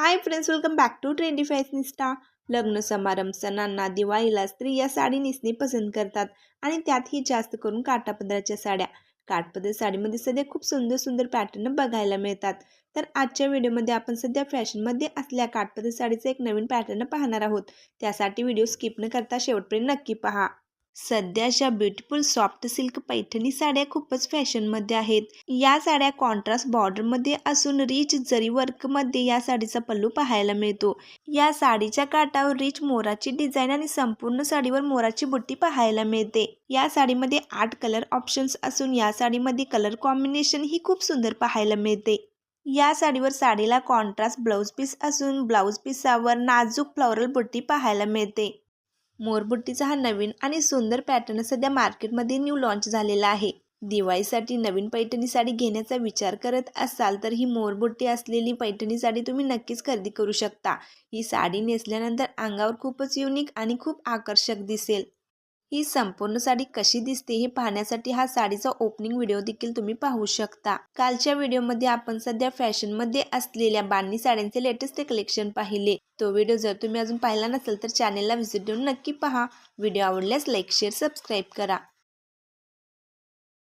Hi friends welcome back to trendy fashionista लग्न समारंभ सणांना दिवाळीला स्त्रिया साडी नेसणे पसंत करतात आणि त्यातही जास्त करून काटापदराच्या साड्या. काठपदर साडीमध्ये सध्या खूप सुंदर सुंदर पॅटर्न बघायला मिळतात. तर आजच्या व्हिडिओमध्ये आपण सध्या फॅशनमध्ये असल्या काटपदर साडीचा एक नवीन पॅटर्न पाहणार आहोत. त्यासाठी व्हिडिओ स्किप न करता शेवटपर्यंत नक्की पहा. सध्याच्या ब्युटिफुल सॉफ्ट सिल्क पैठणी साड्या खूपच फॅशनमध्ये आहेत. या साड्या कॉन्ट्रास्ट बॉर्डरमध्ये असून रिच जरी वर्कमध्ये या साडीचा पल्लू पाहायला मिळतो. या साडीच्या काठावर रिच मोराची डिझाईन आणि संपूर्ण साडीवर मोराची बुट्टी पाहायला मिळते. या साडीमध्ये आठ कलर ऑप्शन्स असून या साडीमध्ये कलर कॉम्बिनेशन ही खूप सुंदर पाहायला मिळते. या साडीवर साडीला कॉन्ट्रास्ट ब्लाऊज पीस असून ब्लाऊज पिसावर नाजूक फ्लॉरल बुट्टी पाहायला मिळते. मोरबुट्टीचा हा नवीन आणि सुंदर पॅटर्न सध्या मार्केटमध्ये न्यू लॉन्च झालेला आहे. दिवाळीसाठी नवीन पैठणी साडी घेण्याचा विचार करत असाल तर ही मोरबुट्टी असलेली पैठणी साडी तुम्ही नक्कीच खरेदी करू शकता. ही साडी नेसल्यानंतर अंगावर खूपच युनिक आणि खूप आकर्षक दिसेल. ही संपूर्ण साडी कशी दिसते हे पाहण्यासाठी हा साडीचा ओपनिंग व्हिडिओ देखील तुम्ही पाहू शकता. कालच्या व्हिडिओमध्ये आपण सध्या फॅशनमध्ये असलेल्या बांधणी साड्यांचे लेटेस्ट कलेक्शन पाहिले. तो व्हिडिओ जर तुम्ही अजून पाहिला नसेल तर चॅनेलला व्हिजिट देऊन नक्की पहा. व्हिडिओ आवडल्यास लाईक शेअर सबस्क्राईब करा.